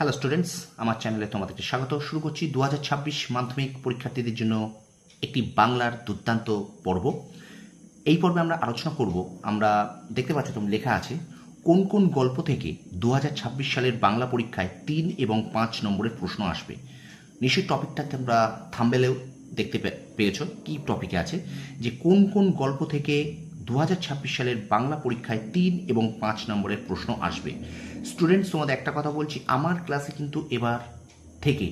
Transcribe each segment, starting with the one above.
Hello students আমার চ্যানেলে তোমাদেরকে স্বাগত। শুরু করছি দু হাজার ছাব্বিশ মাধ্যমিক পরীক্ষার্থীদের জন্য একটি বাংলার দুর্দান্ত পর্ব। এই পর্বে আমরা আলোচনা করব, আমরা দেখতে পাচ্ছি তুমি লেখা আছে, কোন কোন গল্প থেকে দু হাজার ছাব্বিশ সালের বাংলা পরীক্ষায় তিন এবং পাঁচ নম্বরের প্রশ্ন আসবে? নিশ্চয়ই টপিকটা তোমরা থাম্বেলেও দেখতে পেয়েছ। কি টপিকে আছে? যে কোন কোন গল্প থেকে দু হাজার ছাব্বিশ সালের বাংলা পরীক্ষায় তিন এবং পাঁচ নম্বরের প্রশ্ন আসবে। স্টুডেন্টস তোমাদের একটা কথা বলছি, আমার ক্লাসে কিন্তু এবার থেকে,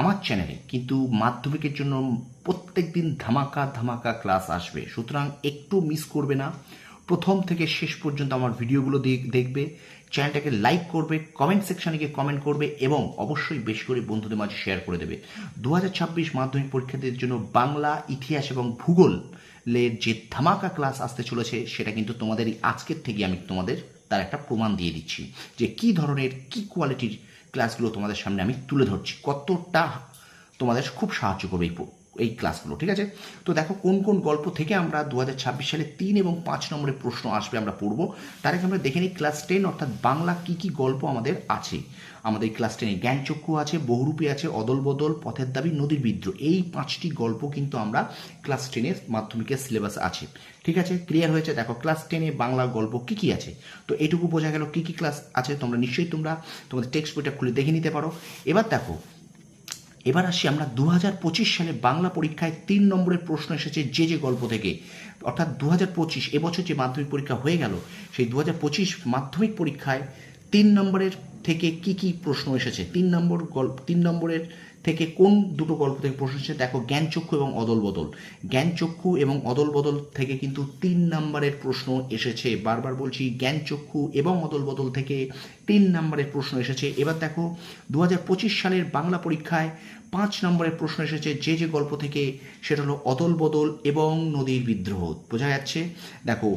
আমার চ্যানেলে কিন্তু মাধ্যমিকের জন্য প্রত্যেক দিন ধামাকা ধামাকা ক্লাস আসবে। সুতরাং একটু মিস করবে না। প্রথম থেকে শেষ পর্যন্ত আমার ভিডিওগুলো দেখবে চ্যানেলটাকে লাইক করবে কমেন্ট সেকশানে গিয়ে কমেন্ট করবে এবং অবশ্যই বেশি করে বন্ধুদের মাঝে শেয়ার করে দেবে। দু হাজার ছাব্বিশ মাধ্যমিক পরীক্ষার্থীদের জন্য বাংলা, ইতিহাস এবং ভূগোলের যে ধামাকা ক্লাস আসতে চলেছে, সেটা কিন্তু তোমাদের আজকের থেকে আমি তোমাদের তার একটা প্রমাণ দিয়ে দিচ্ছি যে কি ধরনের, কি কোয়ালিটির ক্লাসগুলো তোমাদের সামনে আমি তুলে ধরছি, কতটা তোমাদের খুব সাহায্য করবে এই এই ক্লাসগুলো ঠিক আছে? তো দেখো কোন কোন গল্প থেকে আমরা দু হাজার ছাব্বিশ সালে তিন এবং পাঁচ নম্বরের প্রশ্ন আসবে আমরা পড়ব। তার আগে আমরা দেখে নিই ক্লাস টেন অর্থাৎ বাংলা কি কি গল্প আমাদের আছে। আমাদের ক্লাস টেনে জ্ঞানচক্ষু আছে, বহুরূপী আছে, অদল বদল, পথের দাবি, নদীর বিদ্রোহ। এই পাঁচটি গল্প কিন্তু আমরা ক্লাস টেনের মাধ্যমিকের সিলেবাস আছে। ঠিক আছে? ক্লিয়ার হয়েছে? দেখো ক্লাস টেনে বাংলা গল্প কি কি আছে? তো এটুকু বোঝা গেল কি কি ক্লাস আছে। তোমরা নিশ্চয়ই তোমরা তোমাদের টেক্সট বইটা খুলে দেখে নিতে পারো। এবার দেখো এবার আসি আমরা দু হাজার পঁচিশ সালে বাংলা পরীক্ষায় তিন নম্বরের প্রশ্ন এসেছে যে যে গল্প থেকে। অর্থাৎ দু হাজার পঁচিশ, এবছর যে মাধ্যমিক পরীক্ষা হয়ে গেল, সেই দু হাজার পঁচিশ মাধ্যমিক পরীক্ষায় তিন নম্বরের থেকে কি কি প্রশ্ন এসেছে? তিন নম্বর গল্প তিন নম্বরের থেকে কোন দুটো গল্প থেকে প্রশ্ন এসেছে? দেখো জ্ঞানচক্ষু এবং অদল বদল। জ্ঞানচক্ষু এবং অদল বদল থেকে কিন্তু তিন নাম্বারের প্রশ্ন এসেছে। বারবার বলছি জ্ঞানচক্ষু এবং অদল বদল থেকে তিন নাম্বারের প্রশ্ন এসেছে। এবার দেখো দু হাজার পঁচিশ সালের বাংলা পরীক্ষায় পাঁচ নম্বরের প্রশ্ন এসেছে, যে যে গল্প থেকে, সেটা হলো অদল বদল এবং নদীর বিদ্রোহ। বোঝা যাচ্ছে? দেখো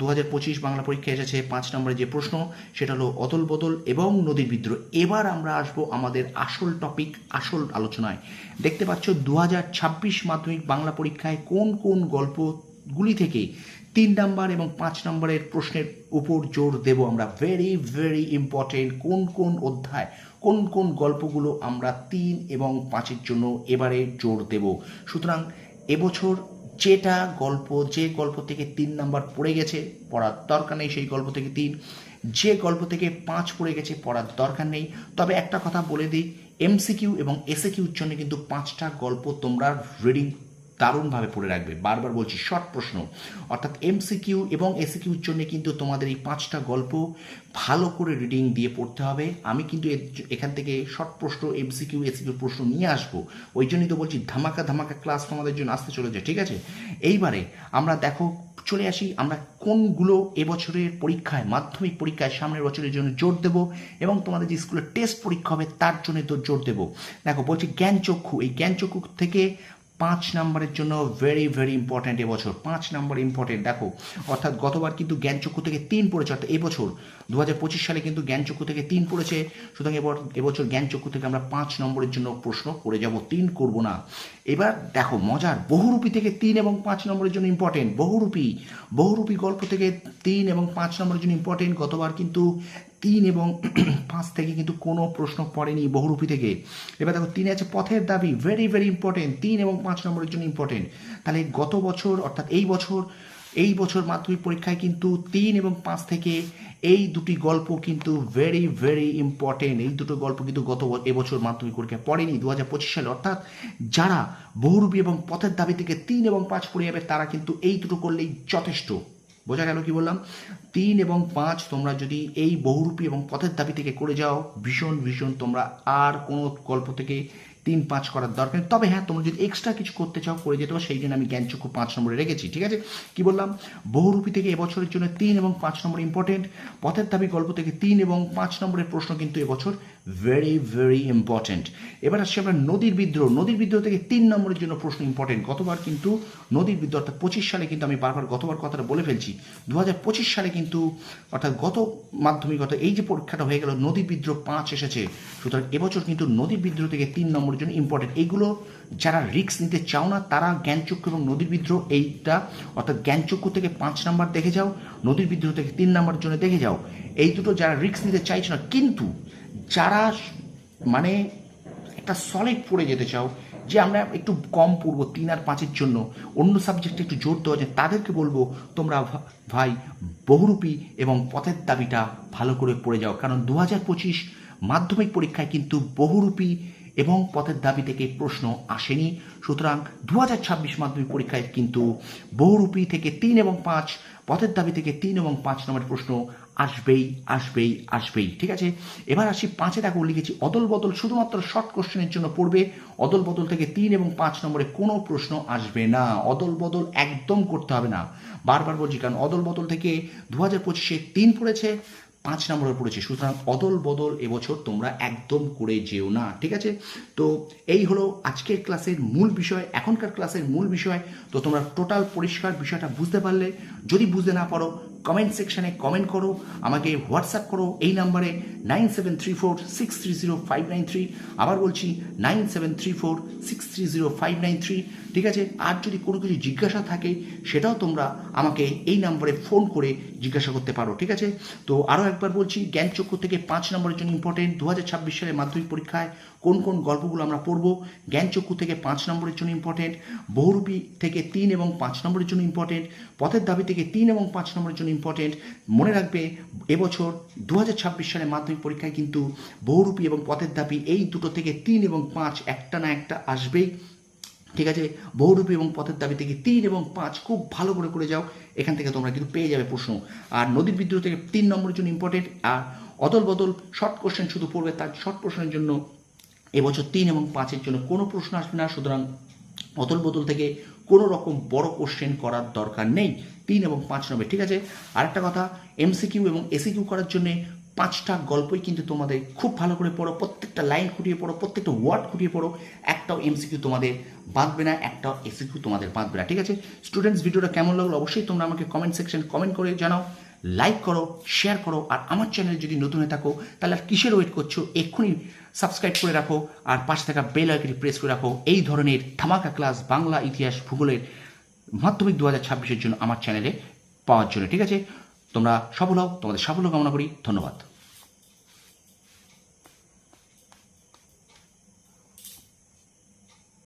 দু হাজার পঁচিশ বাংলা পরীক্ষা এসেছে পাঁচ নম্বরে যে প্রশ্ন, সেটা হলো অদল বদল এবং নদীর বিদ্রোহ। এবার আমরা আসব আমাদের আসল টপিক আসল আলোচনায়। দেখতে পাচ্ছ দু হাজার ছাব্বিশ মাধ্যমিক বাংলা পরীক্ষায় কোন কোন গল্পগুলি থেকে তিন নাম্বার এবং পাঁচ নম্বরের প্রশ্নের উপর জোর দেব আমরা। ভেরি ভেরি ইম্পর্টেন্ট কোন কোন অধ্যায়, কোন কোন গল্পগুলো আমরা তিন এবং পাঁচের জন্য এবারে জোর দেব। সুতরাং এবছর যেটা গল্প, যে গল্প থেকে তিন নাম্বার পড়ে গেছে, পড়ার দরকার নেই সেই গল্প থেকে তিন। যে গল্প থেকে পাঁচ পড়ে গেছে, পড়ার দরকার নেই। তবে একটা কথা বলে দিই এমসিকিউ এবং এসএকিউর জন্য কিন্তু পাঁচটা গল্প তোমরা রিডিং দারুণভাবে পড়ে রাখবে। বারবার বলছি শর্ট প্রশ্ন। অর্থাৎ এমসিকিউ এবং এসিকিউর জন্য কিন্তু তোমাদের এই পাঁচটা গল্প ভালো করে রিডিং দিয়ে পড়তে হবে। আমি কিন্তু এখান থেকে শর্ট প্রশ্ন এমসিকিউ এসিকিউ প্রশ্ন নিয়ে আসব। ওই জন্যই তো বলছি, ধামাকা ধামাকা ক্লাস তোমাদের জন্য আসতে চলেছে, ঠিক আছে? এইবারে আমরা দেখো, চলে আসি, আমরা কোনগুলো এবছরের পরীক্ষায়, মাধ্যমিক পরীক্ষায় সামনের বছরের জন্য জোর দেব এবং তোমাদের যে স্কুলের টেস্ট পরীক্ষা হবে তার জন্য তো জোর দেব। দেখো, বলছি জ্ঞানচক্ষু, এই জ্ঞানচক্ষু থেকে পাঁচ নাম্বারের জন্য ভেরি ভেরি ইম্পর্ট্যান্ট এবছর। পাঁচ নাম্বার ইম্পর্টেন্ট দেখো, অর্থাৎ গতবার কিন্তু জ্ঞানচক্ষু থেকে তিন পড়েছে, অর্থাৎ এবছর দু হাজার পঁচিশ সালে কিন্তু জ্ঞানচক্ষু থেকে তিন পড়েছে। সুতরাং এবার, এবছর জ্ঞানচক্ষু থেকে আমরা পাঁচ নম্বরের জন্য প্রশ্ন করে যাব, তিন করব না। এবার দেখো, মজার, বহুরূপী থেকে তিন এবং পাঁচ নম্বরের জন্য ইম্পর্টেন্ট বহুরূপী বহুরূপী গল্প থেকে তিন এবং পাঁচ নম্বরের জন্য ইম্পর্টেন্ট গতবার কিন্তু তিন এবং পাঁচ থেকে কিন্তু কোনো প্রশ্ন পড়েনি বহুরূপী থেকে। এবার দেখো, তিনে আছে পথের দাবি ভেরি ভেরি ইম্পর্টেন্ট তিন এবং পাঁচ নম্বরের জন্য ইম্পর্টেন্ট তাহলে গত বছর, অর্থাৎ এই বছর এই বছর মাধ্যমিক পরীক্ষায় কিন্তু তিন এবং পাঁচ থেকে এই দুটি গল্প কিন্তু ভেরি ভেরি ইম্পর্টেন্ট এই দুটো গল্প কিন্তু গত এবছর মাধ্যমিক পরীক্ষায় পড়েনি দু হাজার পঁচিশ সালে। অর্থাৎ যারা বহুরূপী এবং পথের দাবি থেকে তিন এবং পাঁচ পড়ে যাবে, তারা কিন্তু এই দুটো করলেই যথেষ্ট। বোঝা গেল কি বললাম? তিন এবং পাঁচ তোমরা যদি এই বহুরূপী এবং পথের দাবি থেকে করে যাও, ভীষণ ভীষণ তোমরা আর কোনো গল্প থেকে তিন, পাঁচ করার দরকার তবে হ্যাঁ তোমরা যদি এক্সট্রা কিছু করতে চাও, করে যেতে পারো। সেই জন্য আমি জ্ঞানচক্ষু পাঁচ নম্বরে রেখেছি, ঠিক আছে? কি বললাম? বহুরূপী থেকে এবছরের জন্য তিন এবং পাঁচ নম্বর ইম্পর্টেন্ট পথের দাবি গল্প থেকে তিন এবং পাঁচ নম্বরের প্রশ্ন কিন্তু এবছর ভেরি ভেরি ইম্পর্টেন্ট এবার আসছি আমরা নদীর বিদ্রোহ। নদীর বিদ্রোহ থেকে তিন নম্বরের জন্য প্রশ্ন ইম্পর্টেন্ট গতবার কিন্তু নদীর বিদ্রোহ, অর্থাৎ পঁচিশ সালে কিন্তু আমি বারবার গতবার কথাটা বলে ফেলছি। দু হাজার পঁচিশ সালে কিন্তু, অর্থাৎ গত মাধ্যমিক, অর্থাৎ এই যে পরীক্ষাটা হয়ে গেল, নদীর বিদ্রোহ পাঁচ এসেছে। সুতরাং এবছর কিন্তু নদীর বিদ্রোহ থেকে তিন নম্বরের জন্য ইম্পর্টেন্ট এইগুলো যারা রিস্ক নিতে চাও না, তারা জ্ঞানচক্ষু এবং নদীর বিদ্রোহ, এইটা, অর্থাৎ জ্ঞানচক্ষু থেকে পাঁচ নাম্বার দেখে যাও, নদীর বিদ্রোহ থেকে তিন নাম্বারের জন্য দেখে যাও। এই দুটো যারা রিস্ক নিতে চাইছো না, কিন্তু যারা মানে একটা সলিড পড়ে যেতে চাও, যে আমরা একটু কম পড়ব তিন আর পাঁচের জন্য, অন্য সাবজেক্টে একটু জোর দেওয়া যায়, তাদেরকে বলব, তোমরা ভাই বহুরূপী এবং পথের দাবিটা ভালো করে পড়ে যাও। কারণ দু হাজার পঁচিশ মাধ্যমিক পরীক্ষায় কিন্তু বহুরূপী এবং পথের দাবি থেকে প্রশ্ন আসেনি। সুতরাং দু হাজার ছাব্বিশ মাধ্যমিক পরীক্ষায় কিন্তু বহুরূপী থেকে তিন এবং পাঁচ, পথের দাবি থেকে তিন এবং পাঁচ নম্বরের প্রশ্ন আসবেই আসবেই আসবেই। ঠিক আছে? এবার আসি পাঁচে। দেখো, লিখেছি, অদল বদল শুধুমাত্র শর্ট কোশ্চেনের জন্য পড়বে। অদল বদল থেকে তিন এবং পাঁচ নম্বরে কোনো প্রশ্ন আসবে না। অদল বদল একদম করতে হবে না। বারবার বলছি, কারণ অদল বদল থেকে দু হাজার পঁচিশে তিন পড়েছে পাঁচ নম্বরে পড়েছে, সুতরাং অদল বদল এবছর তোমরা একদম করে যেও না, ঠিক আছে? তো এই হলো আজকের ক্লাসের মূল বিষয়, এখনকার ক্লাসের মূল বিষয়। তো তোমরা টোটাল পরিষ্কার বিষয়টা বুঝতে পারলে। যদি বুঝতে না পারো কমেন্ট সেকশানে কমেন্ট করো, আমাকে হোয়াটসঅ্যাপ করো, এই নাম্বারে nine seven three four six three zero five nine three আবার বলছি nine seven three four six three zero five nine three ঠিক আছে? আর যদি কোনো কিছু জিজ্ঞাসা থাকে, সেটাও তোমরা আমাকে এই নাম্বারে ফোন করে জিজ্ঞাসা করতে পারো, ঠিক আছে? তো আরও একবার বলছি, জ্ঞানচক্ষু থেকে পাঁচ নম্বরের জন্য ইম্পর্টেন্ট দু হাজার ছাব্বিশ সালে মাধ্যমিক পরীক্ষায় কোন কোন গল্পগুলো আমরা পড়ব? জ্ঞানচক্ষু থেকে পাঁচ নম্বরের জন্য ইম্পর্টেন্ট বহুরূপী থেকে তিন এবং পাঁচ নম্বরের জন্য ইম্পর্টেন্ট পথের দাবি থেকে তিন এবং পাঁচ নম্বরের জন্য ইম্পর্টেন্ট মনে রাখবে, এবছর দু হাজার ছাব্বিশ সালে মাধ্যমিক পরীক্ষায় কিন্তু বহুরূপী এবং পথের দাবি এই দুটো থেকে তিন এবং পাঁচ একটা না একটা আসবেই। ঠিক আছে? বহুরূপী এবং পথের দাবি থেকে তিন এবং পাঁচ খুব ভালো করে করে যাও, এখান থেকে তোমরা কিন্তু পেয়ে যাবে প্রশ্ন। আর নদীর বিদ্রোহ থেকে তিন নম্বরের জন্য ইম্পর্টেন্ট আর অদল বদল শর্ট কোশ্চেন শুধু পড়বে, তার শর্ট প্রশ্নের জন্য এবছর তিন এবং পাঁচের জন্য কোনো প্রশ্ন আসবে না, সুতরাং অতল বদল থেকে কোনো রকম বড় কোশ্চেন করার দরকার নেই। তিন এবং পাঁচ নম্বর ঠিক আছে? আরেকটা কথা এমসিকিউ এবং এসিকিউ করার জন্য পাঁচটা গল্পই কিন্তু তোমাদের খুব ভালো করে পড়ো, প্রত্যেকটা লাইন খুঁটিয়ে পড়ো, প্রত্যেকটা ওয়ার্ড খুঁটিয়ে পড়ো, একটাও এমসিকিউ তোমাদের বাঁধবে না, একটাও এসিকিউ তোমাদের বাঁধবে না, ঠিক আছে? স্টুডেন্টস ভিডিওটা কেমন লাগল অবশ্যই তোমরা আমাকে কমেন্ট সেকশন কমেন্ট করে জানাও। লাইক করো শেয়ার করো, আর আমার চ্যানেল যদি নতুন হয়ে থাকো, তাহলে আর কিসের ওয়েট করছ? এক্ষুনি সাবস্ক্রাইব করে রাখো, আর পাশে থাকা বেল আইকনটি প্রেস করে রাখো। এই ধরনের ধামাকা ক্লাস বাংলা ইতিহাস ভূগোলের মাধ্যমিক দু হাজার ছাব্বিশের জন্য আমার চ্যানেলে পাওয়ার জন্য, ঠিক আছে? তোমরা সফল হও, তোমাদের সাফল্য কামনা করি, ধন্যবাদ।